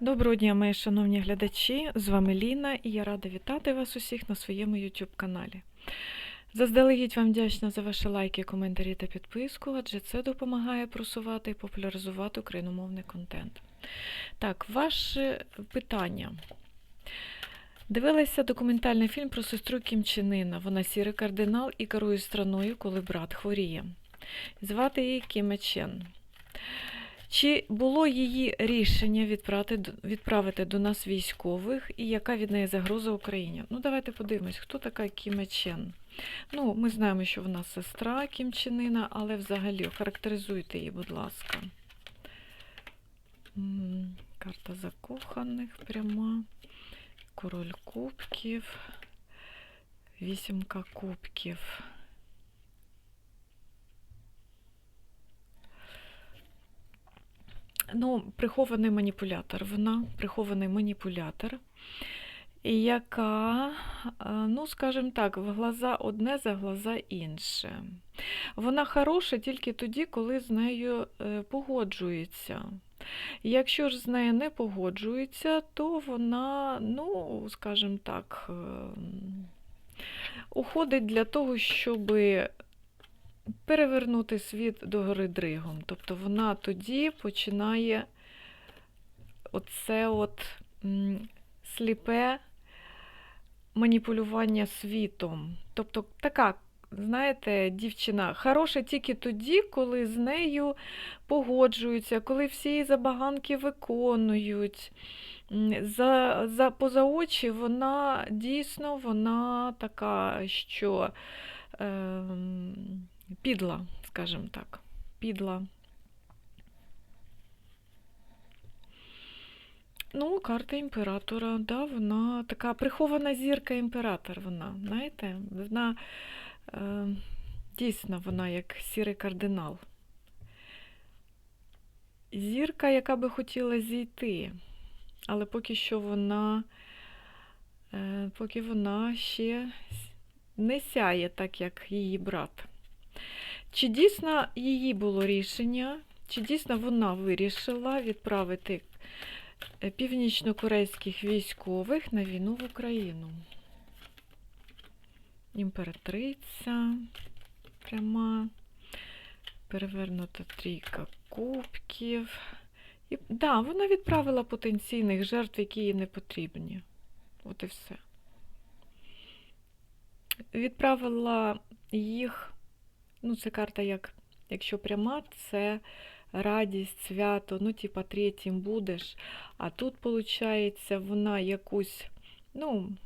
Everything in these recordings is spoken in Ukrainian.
Доброго дня, мої шановні глядачі! З вами Ліна і я рада вітати вас усіх на своєму YouTube каналі. Заздалегідь вам вдячна за ваші лайки, коментарі та підписку, адже це допомагає просувати і популяризувати україномовний контент. Так, ваше питання. Дивилася документальний фільм про сестру Кім Чен Іна. Вона сірий кардинал і керує страною, коли брат хворіє. Звати її Кіме Чен. Чи було її рішення відправити, відправити до нас військових і яка від неї загроза Україні? Ну, давайте подивимось, хто така Кіме Чен. Ну, ми знаємо, що вона сестра Кім Чен Іна, але взагалі характеризуйте її, будь ласка. Карта закоханих пряма. Король кубків. Вісімка кубків. Ну, прихований маніпулятор. Вона прихований маніпулятор, яка, е, ну, скажімо так, в глаза одне, за глаза інше. Вона хороша тільки тоді, коли з нею е, погоджується. Якщо ж з нею не погоджується, то вона, ну, скажімо так, ем, уходить для того, щоби перевернути світ догори дригом. Тобто вона тоді починає оце от сліпе маніпулювання світом. Тобто така, знаєте, дівчина хороша тільки тоді, коли з нею погоджуються, коли всі її забаганки виконують. За, за, поза очі вона дійсно вона така, що ем, підла, скажімо так, підла. Ну, карта імператора, да, вона така прихована зірка імператор, вона, знаєте, вона е, дійсно вона як сірий кардинал. Зірка, яка би хотіла зійти, але поки що вона, е, поки вона ще не сяє так, як її брат. Чи дійсно її було рішення, чи дійсно вона вирішила відправити е, північнокорейських військових на війну в Україну? Імператриця пряма, перевернута трійка кубків. І, да, вона відправила потенційних жертв, які їй не потрібні. От і все. Відправила їх Ну, це карта як, якщо пряма, це радість, свято, ну, типа, третім будеш. А тут, виходить, вона якусь, ну,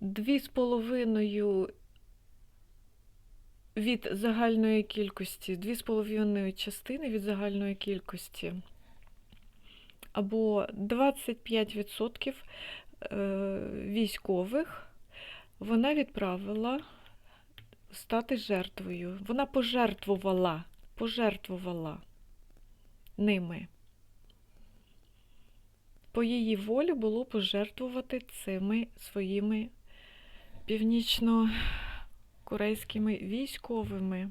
дві з половиною від загальної кількості, дві з половиною частини від загальної кількості, або 25% е, військових вона відправила стати жертвою. Вона пожертвувала, пожертвувала ними. По її волі було пожертвувати цими своїми північно-корейськими військовими.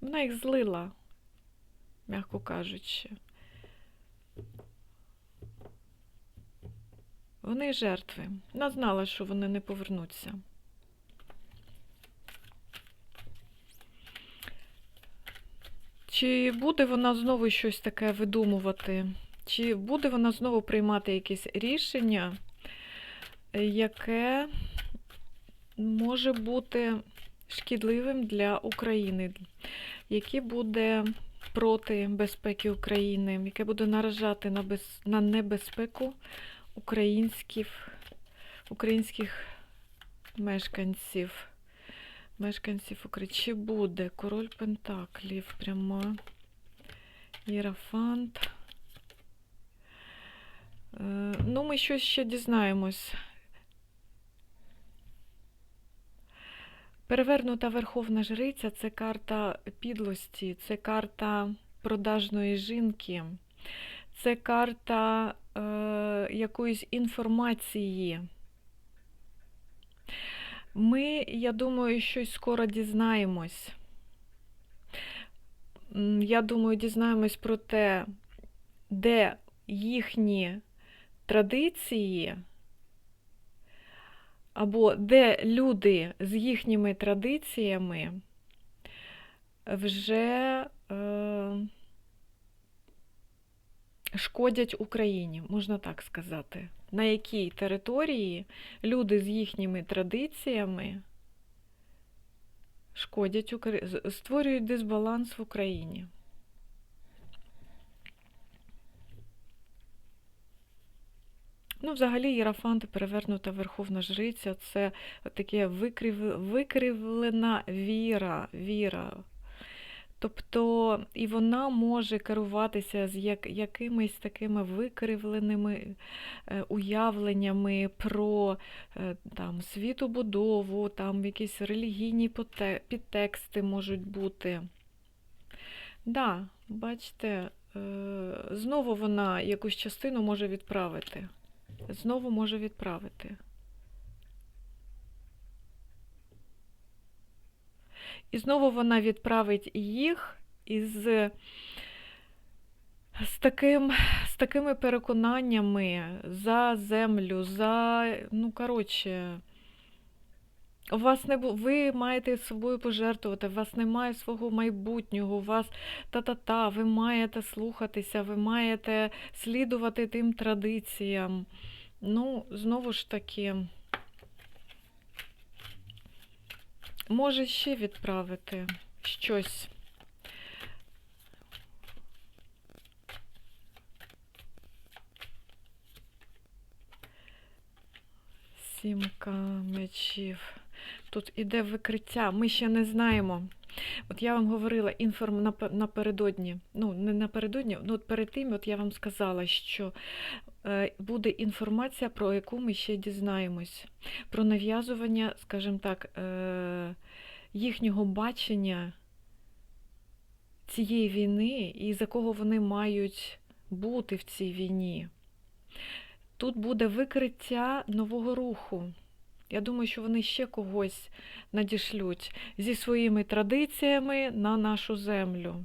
Вона їх злила, м'яко кажучи. Вони жертви. Вона знала, що вони не повернуться. Чи буде вона знову щось таке видумувати? Чи буде вона знову приймати якесь рішення, яке може бути шкідливим для України, яке буде проти безпеки України, яке буде наражати на, без... на небезпеку українських, українських мешканців. Мешканців України. Чи буде король Пентаклів пряма, Єрафант. Е, Ну, ми щось ще дізнаємось. Перевернута Верховна Жриця це карта підлості, це карта продажної жінки, це карта е, якоїсь інформації. Ми, я думаю, щось скоро дізнаємось. я думаю, дізнаємось про те, де їхні традиції, або де люди з їхніми традиціями вже е, шкодять Україні, можна так сказати. На якій території люди з їхніми традиціями шкодять створюють дисбаланс в Україні. Ну, взагалі, Єрафант, перевернута Верховна Жриця це таке викрив... викривлена віра, віра. Тобто, і вона може керуватися з як... якимись такими викривленими е, уявленнями про е, там, світобудову, там якісь релігійні підтексти можуть бути. Да, бачите, е, знову вона якусь частину може відправити. Знову може відправити. І знову вона відправить їх із з, таким, з такими переконаннями за землю, за, ну, коротше, у вас не ви маєте собою пожертвувати, у вас немає свого майбутнього, у вас та-та-та, ви маєте слухатися, ви маєте слідувати тим традиціям. Ну, знову ж таки, може ще відправити щось. Сімка мечів. Тут іде викриття. Ми ще не знаємо. От я вам говорила інформ... напередодні, ну, не напередодні, ну от перед тим от я вам сказала, що буде інформація, про яку ми ще дізнаємось. Про нав'язування, скажімо так, е, їхнього бачення цієї війни і за кого вони мають бути в цій війні. Тут буде викриття нового руху. Я думаю, що вони ще когось надішлють зі своїми традиціями на нашу землю.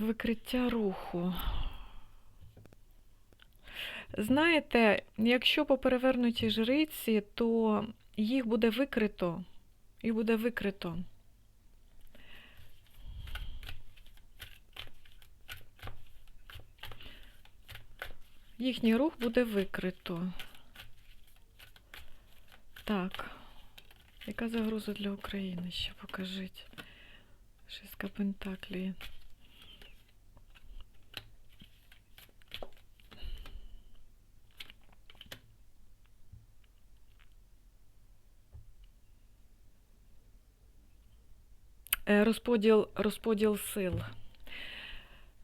Викриття руху. Знаєте, якщо по перевернутій жриці, то їх буде викрито. Їх буде викрито. Їхній рух буде викрито. Так. Яка загроза для України? Ще покажіть. Шістка Пентаклі. Розподіл, розподіл сил.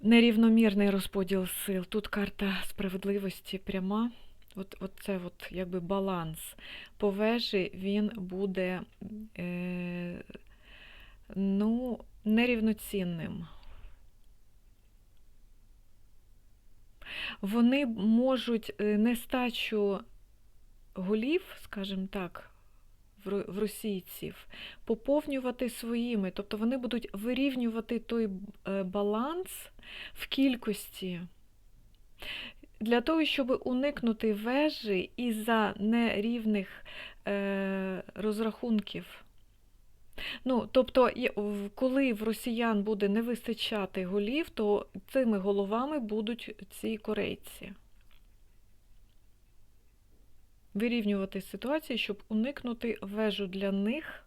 Нерівномірний розподіл сил. Тут карта справедливості пряма. От, от це от, якби баланс. По вежі він буде е, ну, нерівноцінним. Вони можуть е, нестачу голів, скажімо так, в російців поповнювати своїми, тобто вони будуть вирівнювати той е, баланс в кількості для того, щоб уникнути вежі із-за нерівних е, розрахунків. Ну, тобто, коли в росіян буде не вистачати голів, то цими головами будуть ці корейці. Вирівнювати ситуацію, щоб уникнути вежу для них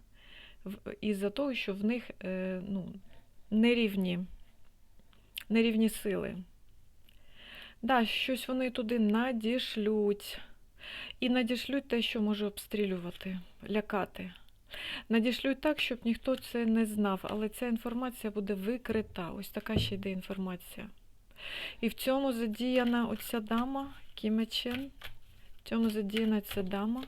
із-за того, що в них е, ну, нерівні, нерівні сили. Да, щось вони туди надішлють. І надішлють те, що може обстрілювати, лякати. Надішлють так, щоб ніхто це не знав, але ця інформація буде викрита. Ось така ще йде інформація. І в цьому задіяна оця дама, Кімечен. В цьому задіяна ця дама.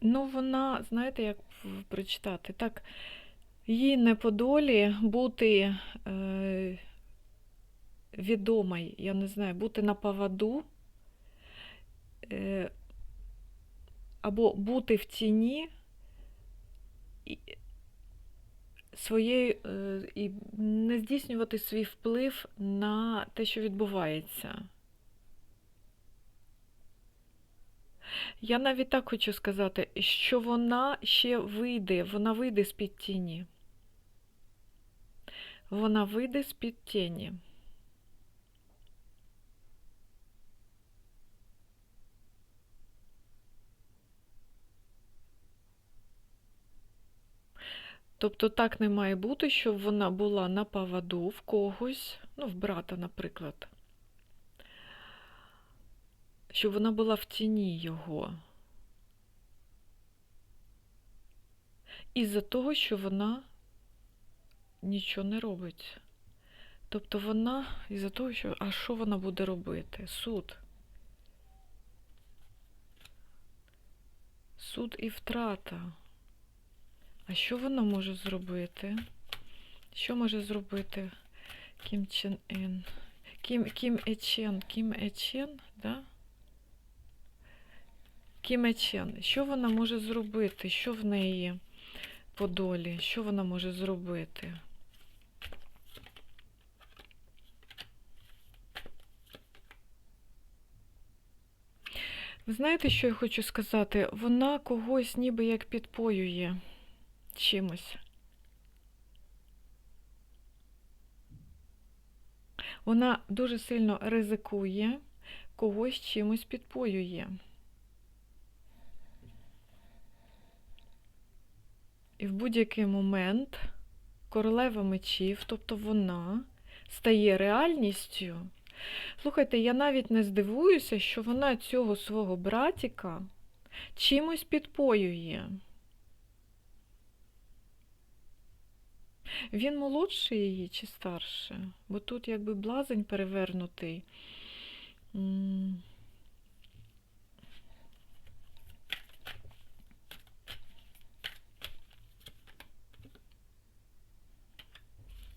Ну, вона, знаєте, як прочитати, так, їй не по долі бути е, відомою, я не знаю, бути на поводу е, або бути в тіні і, своєю, е, і не здійснювати свій вплив на те, що відбувається. Я навіть так хочу сказати, що вона ще вийде, вона вийде з-під тіні. Вона вийде з-під тіні. Тобто так не має бути, щоб вона була на поводу в когось, ну, в брата, наприклад. Щоб вона була в тіні його. Із-за того, що вона нічого не робить. Тобто вона із-за того, що. А що вона буде робити? Суд. Суд і втрата. А що вона може зробити? Що може зробити Кім Чен Ін? Кім, Кім Ечен. Кім Ечен, да? Кім Ечен. Що вона може зробити? Що в неї по долі? Що вона може зробити? Ви знаєте, що я хочу сказати? Вона когось ніби як підпоює чимось. Вона дуже сильно ризикує, когось чимось підпоює. І в будь-який момент королева мечів, тобто вона, стає реальністю. Слухайте, я навіть не здивуюся, що вона цього свого братіка чимось підпоює. Він молодший її чи старше? Бо тут якби блазень перевернутий.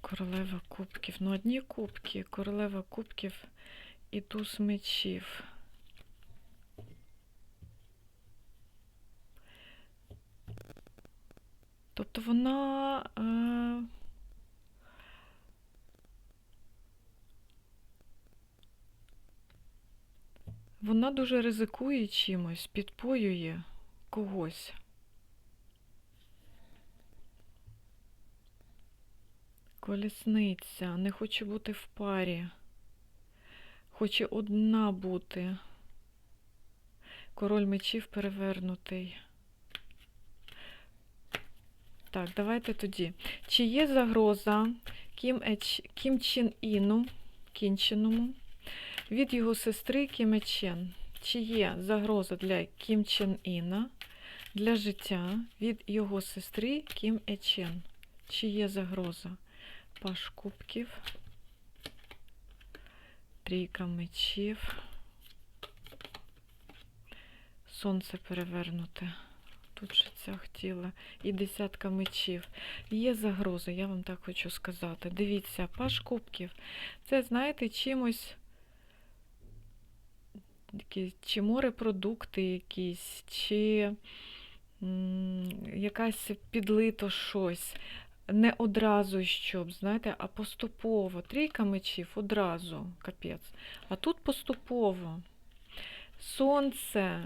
Королева кубків. Ну, одні кубки, королева кубків і туз мечів. Тобто вона. Е... Вона дуже ризикує чимось, підпоює когось. Колісниця, не хоче бути в парі. Хоче одна бути. Король мечів перевернутий. Так, давайте тоді. Чи є загроза Кім, Еч... Кім Чен Іну, кінченому, від його сестри Кім Ечен? Чи є загроза для Кім Чен Іна для життя від його сестри Кім Ечен? Чи є загроза? Паш кубків, трійка мечів, сонце перевернуте. Тут же ця хотіла. І десятка мечів. Є загроза, я вам так хочу сказати. Дивіться, паш кубків. Це, знаєте, чимось. Якісь, чи морепродукти якісь, чи якась підлито щось. Не одразу щоб, знаєте, а поступово. Трійка мечів одразу, капець. А тут поступово. Сонце.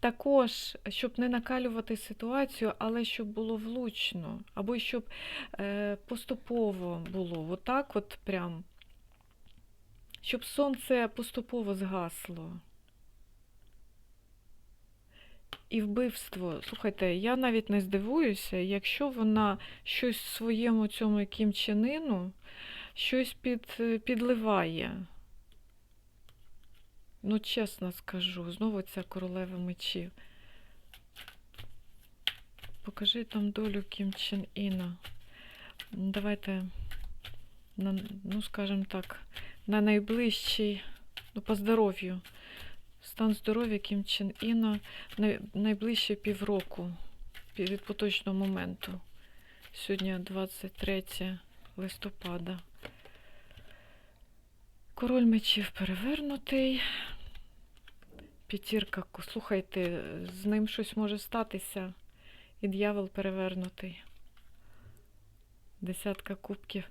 Також, щоб не накалювати ситуацію, але щоб було влучно, або щоб е, поступово було. Отак от прям. Щоб сонце поступово згасло. І вбивство. Слухайте, я навіть не здивуюся, якщо вона щось своєму цьому кімчанину щось під, підливає. Ну, чесно скажу, знову ця королева мечів. Покажи там долю Кім Чен Іна. Давайте, ну, скажімо так, на найближчий, ну, по здоров'ю. Стан здоров'я Кім Чен Іна най- найближче півроку від поточного моменту. Сьогодні 23 листопада. Король мечів перевернутий. П'ятірка. Слухайте, з ним щось може статися. І дьявол перевернутий. Десятка кубків.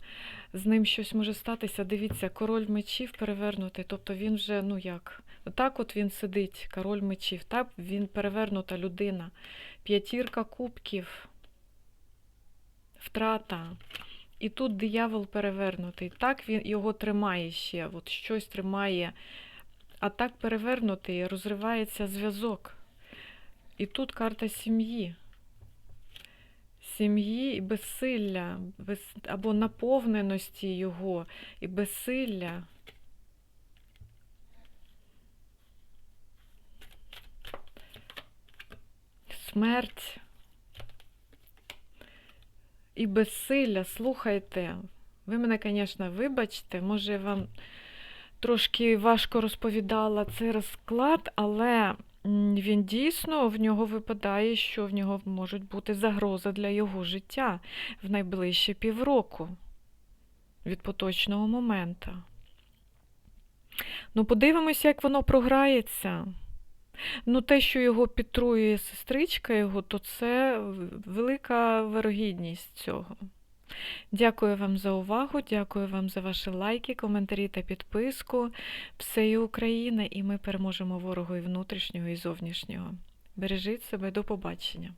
З ним щось може статися. Дивіться, король мечів перевернутий. Тобто він вже, ну як, так от він сидить, король мечів. Так він перевернута людина. П'ятірка кубків. Втрата. І тут диявол перевернутий. Так він його тримає ще, от щось тримає. А так перевернутий, розривається зв'язок. І тут карта сім'ї. Сім'ї і безсилля, без, або наповненості його, і безсилля. Смерть і безсилля. Слухайте, ви мене, звісно, вибачте, може, я вам трошки важко розповідала цей розклад, але він дійсно в нього випадає, що в нього можуть бути загрози для його життя в найближчі півроку від поточного моменту. Ну, подивимося, як воно програється. Ну, те, що його підтруює сестричка його, то це велика вирогідність цього. Дякую вам за увагу, дякую вам за ваші лайки, коментарі та підписку. Все є Україна, і ми переможемо ворогу і внутрішнього, і зовнішнього. Бережіть себе, до побачення.